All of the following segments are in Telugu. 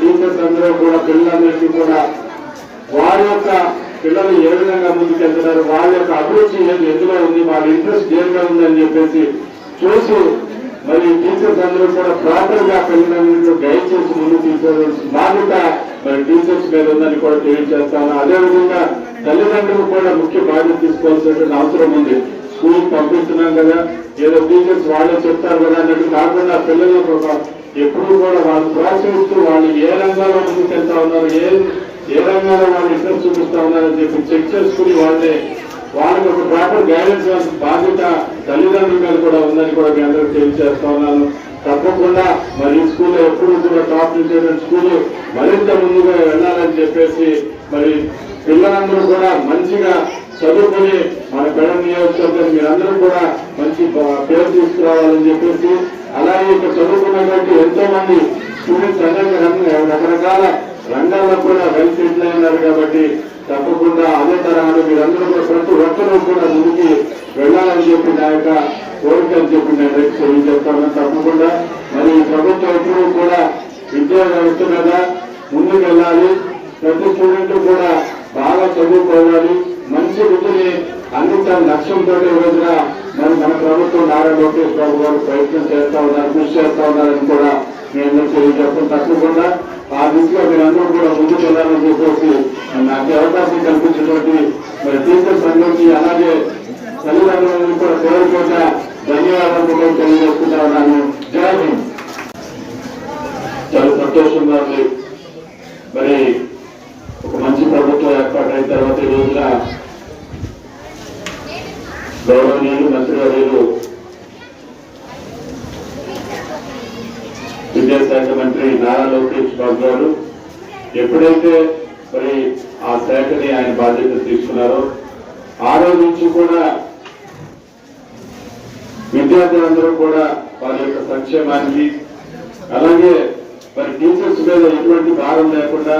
టీచర్స్ అందరూ కూడా పిల్లలందరికీ కూడా వారి యొక్క పిల్లలు ఏ విధంగా ముందుకెళ్తున్నారు వాళ్ళ యొక్క అభిరుచి ఏది ఎందులో ఉంది వాళ్ళ ఇంట్రెస్ట్ దేనిలో ఉందని చెప్పేసి చూసి మరి టీచర్స్ అందరూ కూడా ప్రాపర్గా పిల్లలందరూ గైడ్ చేసి ముందు తీసుకోవాల్సిన బాధ్యత మరి టీచర్స్ మీద ఉందని కూడా తెలియజేస్తాను. అదేవిధంగా తల్లిదండ్రులు కూడా ముఖ్య బాధ్యత తీసుకోవాల్సినటువంటి అవసరం ఉంది. స్కూల్ పంపిస్తున్నాం కదా ఏదో టీచర్స్ వాళ్ళే చెప్తారు కదా అన్నట్టు కాకుండా పిల్లలకు ఒక ఎప్పుడు కూడా వాళ్ళు ప్రోత్సహిస్తూ వాళ్ళు ఏ రంగాల్లో ముందుకు వెళ్తా ఉన్నారు ఏ ఏ రంగాల్లో వాళ్ళు ఇంట్రెస్ట్ చూపిస్తా ఉన్నారని చెప్పి చెక్ చేసుకుని వాళ్ళే వాళ్ళకి ఒక ప్రాపర్ గైడెన్స్ బాధ్యత తల్లిదండ్రుల మీద కూడా ఉందని కూడా మీ అందరికీ తెలియజేస్తా ఉన్నాను. తప్పకుండా మరి ఈ స్కూల్లో ఎప్పుడు కూడా టాప్ చేసేటువంటి స్కూల్ మరింత ముందుగా వెళ్ళాలని చెప్పేసి మరి పిల్లలందరూ కూడా మంచిగా చదువుకుని మన పెడ నియోజకవర్గం మీరందరూ కూడా మంచి పేరు తీసుకురావాలని చెప్పేసి అలాగే ఇక్కడ చదువుకున్నటువంటి ఎంతో మంది స్టూడెంట్స్ అనేక రకరకాల రంగాల్లో కూడా వెల్ సెటిల్ అయినారు కాబట్టి తప్పకుండా అదే తరహాలో మీరందరూ కూడా ప్రతి ఒక్కరూ కూడా ముందుకి వెళ్ళాలని చెప్పి నా యొక్క కోరిక అని చెప్పి నేను రేపు తెలియజేస్తాను. తప్పకుండా మరి ప్రభుత్వం ఎప్పుడూ కూడా విద్యా వ్యవస్థ మీద ముందుకు వెళ్ళాలి. ప్రతి స్టూడెంట్ కూడా బాగా చదువుకోవాలి. మంచి విద్యని అందించాలని లక్ష్యంతో ఈ రోజున మరి మన ప్రభుత్వం నారా లోకేష్ బాబు గారు ప్రయత్నం చేస్తా ఉన్నారు కృషి చేస్తా ఉన్నారని కూడా నేను చెప్పడం తప్పకుండా ఆ దిశలో మీరందరూ కూడా ముందుకు వెళ్ళాలని చెప్పేసి నాకు అవకాశం కల్పించినటువంటి మరి టీచర్ సంఘంకి అలాగే తల్లిదండ్రులను కూడా పేరు ధన్యవాదాలు కూడా తెలియజేస్తున్నా ఉన్నాను జై హింద్. చాలా సంతోషంగా ఉంది మరి ఒక మంచి ప్రభుత్వం ఏర్పాటైన తర్వాత ఈ రోజున గౌరవనీయులు మంత్రివర్యులు విద్యాశాఖ మంత్రి నారా లోకేష్ బాబు గారు. ఎప్పుడైతే మరి ఆ శాఖని ఆయన బాధ్యత తీసుకున్నారో ఆ రోజు నుంచి కూడా విద్యార్థులందరూ కూడా వారి యొక్క సంక్షేమానికి అలాగే మరి టీచర్స్ మీద ఎటువంటి భారం లేకుండా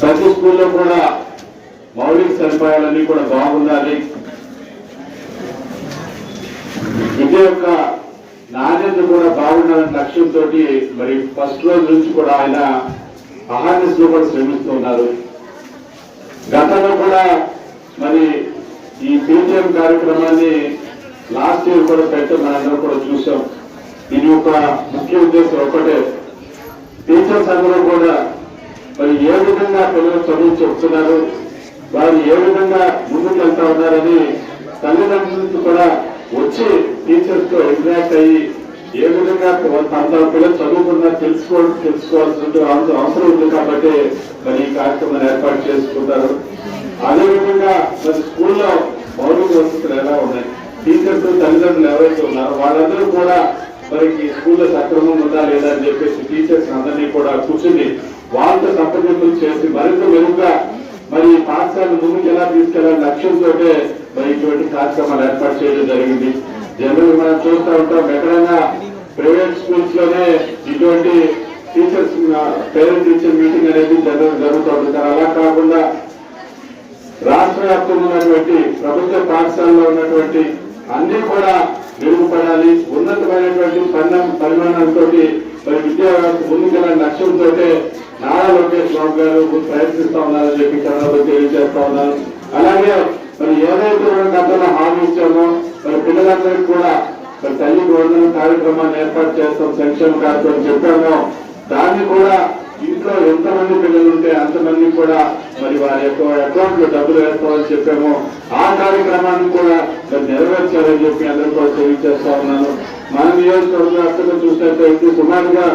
ప్రతి స్కూల్లో కూడా మౌలిక సదుపాయాలన్నీ కూడా బాగుండాలి. విద్య యొక్క నాణ్యత కూడా బాగుండాలని లక్ష్యంతో మరి ఫస్ట్ రోజు నుంచి కూడా ఆయన అహార్నెస్లో కూడా శ్రమిస్తూ ఉన్నారు. గతంలో కూడా మరి ఈ పీటీఎం కార్యక్రమాన్ని లాస్ట్ ఇయర్ కూడా పెట్టడం మనందరం కూడా చూసాం. దీని యొక్క ముఖ్య ఉద్దేశం ఒకటే. టీచర్స్ అందరూ కూడా మరి ఏ విధంగా పిల్లలు చదువు చెప్తున్నారు వారు ఏ విధంగా ముందుకు వెళ్తా ఉన్నారని తల్లిదండ్రులకు కూడా వచ్చి టీచర్స్తో ఇంటరాక్ట్ అయ్యి ఏ విధంగా తన పిల్లలు చదువుకున్నా తెలుసుకో తెలుసుకోవాల్సిన అవసరం ఉంది కాబట్టి మరి ఈ కార్యక్రమాన్ని ఏర్పాటు చేసుకుంటారు. అదేవిధంగా మరి స్కూల్లో మౌలిక వసతులు ఎలా ఉన్నాయి? టీచర్స్ తల్లిదండ్రులు ఎవరైతే ఉన్నారో వాళ్ళందరూ కూడా మనకి స్కూల్లో సక్రమం ఉందా లేదా అని చెప్పేసి టీచర్స్ అందరినీ కూడా కూర్చుని వాళ్ళతో సంప్రదింపులు చేసి మరింత మెరుగ్గా మరి పాఠశాల పాఠశాలను ముందుకు ఎలా తీసుకెళ్ళాలని లక్ష్యంతో మరి ఇటువంటి కార్యక్రమాలు ఏర్పాటు చేయడం జరిగింది. జనరల్ మనం చూస్తూ ఉంటాం ఎక్కడైనా ప్రైవేట్ స్కూల్స్లోనే ఇటువంటి టీచర్స్ పేరెంట్ టీచర్ మీటింగ్ అనేది జనరల్ జరుగుతూ అలా కాకుండా రాష్ట్ర వ్యాప్తంగా ఉన్నటువంటి ప్రభుత్వ పాఠశాలలో ఉన్నటువంటి అన్ని కూడా మెరుగుపడాలి. ఉన్నతమైనటువంటి పరిణామ పరిమాణంతో మరి విద్యా వ్యవస్థ ముందుకెళ్ళిన లక్ష్యంతో నారా లోకేష్ బాబు గారు ప్రయత్నిస్తా ఉన్నారని చెప్పి చంద్రబాబు తెలియజేస్తా ఉన్నారు. అలాగే మరి ఏదైతే మనం గతంలో హామీ ఇచ్చామో మరి పిల్లలందరికీ కూడా మరి తల్లి గోధుమ కార్యక్రమాన్ని ఏర్పాటు చేస్తాం సంక్షేమ కార్యక్రమం చెప్పామో. దాన్ని కూడా ఇంట్లో ఎంతమంది పిల్లలు ఉంటే అంతమంది కూడా మరి వారి యొక్క అకౌంట్లో డబ్బులు వేసుకోవాలని చెప్పాము. ఆ కార్యక్రమాన్ని కూడా మరి నెరవేర్చాలని చెప్పి అందరూ కూడా తెలియజేస్తా ఉన్నాను. మన నియోజకవర్గ వ్యాప్తంగా చూసినట్లయితే సుమారుగా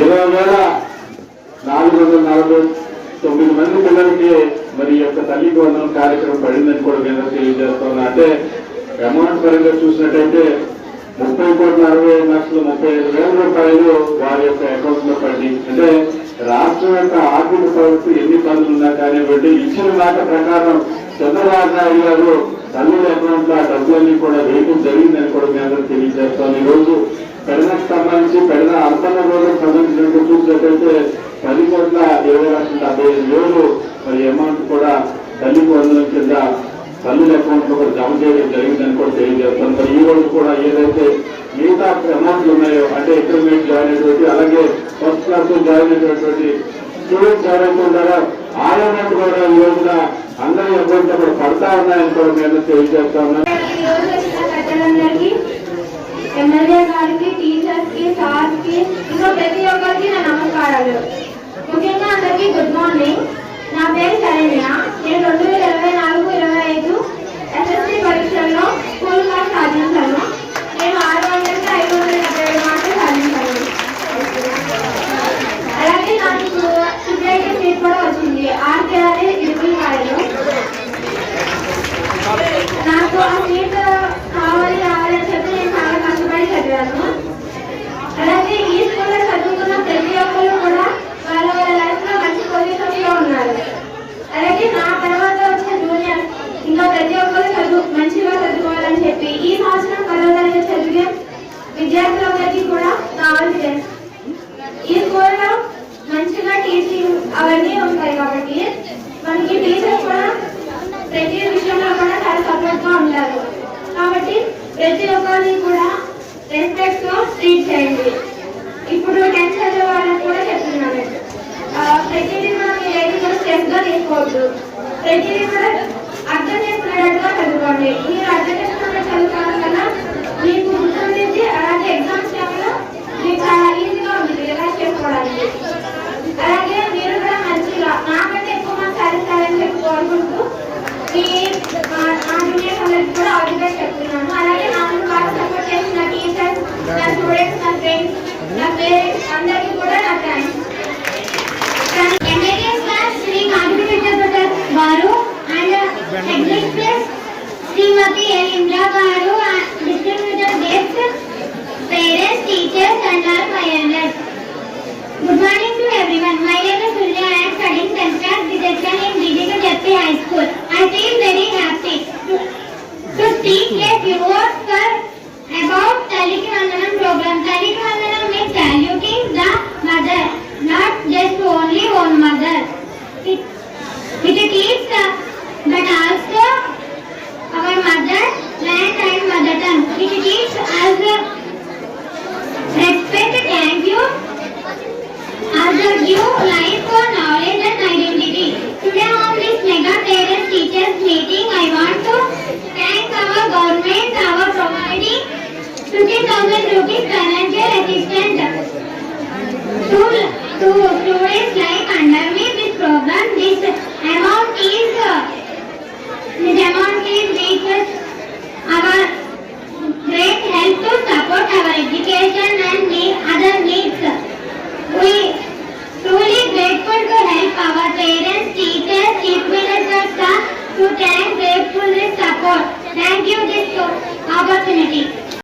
ఇరవై వేల నాలుగు వందల నలభై తొమ్మిది మంది పిల్లలకి మరి ఈ యొక్క తల్లికి వందనం కార్యక్రమం పడిందని కూడా నేను తెలియజేస్తా ఉన్నా అంటే అమౌంట్ పరంగా చూసినట్టయితే ముప్పై కోట్ల అరవై ఐదు లక్షల ముప్పై ఐదు వేల రూపాయలు వారి యొక్క అకౌంట్లో పడి అంటే రాష్ట్రం యొక్క ఆర్థిక ప్రవృత్తి ఎన్ని పనులు ఉన్నా కానివ్వండి ఇచ్చిన మాట ప్రకారం చంద్రబాబు నాయుడు గారు తల్లుల అకౌంట్లో ఆ డబ్బులన్నీ కూడా వేయడం జరిగిందని కూడా మీ అందరూ తెలియజేస్తాం ఈ రోజు పెడనకు సంబంధించి పెడన అర్థం రోజుకు సంబంధించినట్టు చూసినట్టయితే పది కోట్ల ఇరవై లక్షల డెబ్బై ఐదు వేలు మరి అమౌంట్ కూడా తల్లి వందల కింద తల్లుల అకౌంట్లో కూడా జమ చేయడం జరిగిందని కూడా తెలియజేస్తాను మరి ఈ రోజు కూడా ఏదైతే మిగతా అమౌంట్లు ఉన్నాయో అంటే ఇంటర్మీడియట్ జాయిన్ అయినటువంటి అలాగే ఫస్ట్ క్లాస్ జాయిన్ అయినటువంటి స్టూడెంట్స్ ఎవరైతే ఉన్నారో ఆ అమౌంట్ కూడా ఈ రోజున అందరి అకౌంట్ కూడా పడతా ఉన్నాయని కూడా మేము తెలియజేస్తా ఉన్నాం. ఎమ్మెల్యే గారికి టీచర్స్కి సార్స్కి ఇంకా ప్రతి ఒక్కరికి నా నమస్కారాలు. ముఖ్యంగా అందరికీ గుడ్ మార్నింగ్. నా పేరు శరణ్య నేను రెండు వేల ఇరవై నాలుగు ఇరవై ఐదు ఎస్ఎస్సి పరీక్షల్లో స్కూల్ మార్క్స్ సాధించాను నేను ఆరు వందలకి ఐదు వందల డెబ్బై ఏడు మార్కులు సాధించాను అలాగే నాకు సుబ్రైట్ సీట్ కూడా వచ్చింది ఆర్కే అని ఇరుకులు కాలేదు నాకు ఆ సీట్ కావాలి కావాలి అని చెప్పి నేను చాలా కష్టపడి చదివాను అలాగే ఈ స్కూల్లో చదువుకున్న ప్రతి ఒక్కరు కూడా వాళ్ళ వాళ్ళ లైఫ్లో మంచి పొజిషన్లో ఉన్నారు అలాగే నా తర్వాత వచ్చిన జూనియర్ ఇంకా ప్రతి ఒక్కరు చదువు మంచిగా చదువుకోవాలని చెప్పి ఈ సంవత్సరం పదవ తరగతి చదివే విద్యార్థులందరికీ కూడా కావాల్సిందే ఈ స్కూల్లో మంచిగా టీచింగ్ అవన్నీ ఉంటాయి కాబట్టి మనకి టీచర్స్ కూడా ప్రతి విషయంలో కూడా చాలా సపోర్ట్గా ఉంటారు. కాబట్టి ప్రతి ఒక్కరిని కూడా రెస్పెక్ట్తో ట్రీట్ చేయండి. ఇప్పుడు టెన్త్ చదివే వాళ్ళని కూడా చెప్తున్నాను. ప్రతిదీ కూడా మీరు ఏది కూడా స్ట్రెస్గా తీసుకోవద్దు. ప్రతిదీ కూడా అర్థం చేసుకునేటట్టుగా చదువుకోండి మీరు అర్థం Indragaru distributed gifts, parents, teachers and our pioneers. Good morning to everyone. My name is Surya. I am studying 10th class section in DD Jeffrey High School. I feel very happy to, to speak a few words for about Taliki Vandanam program. Taliki Vandanam means saluting the mother, not just only one mother. It, it keeps the but also which it is as a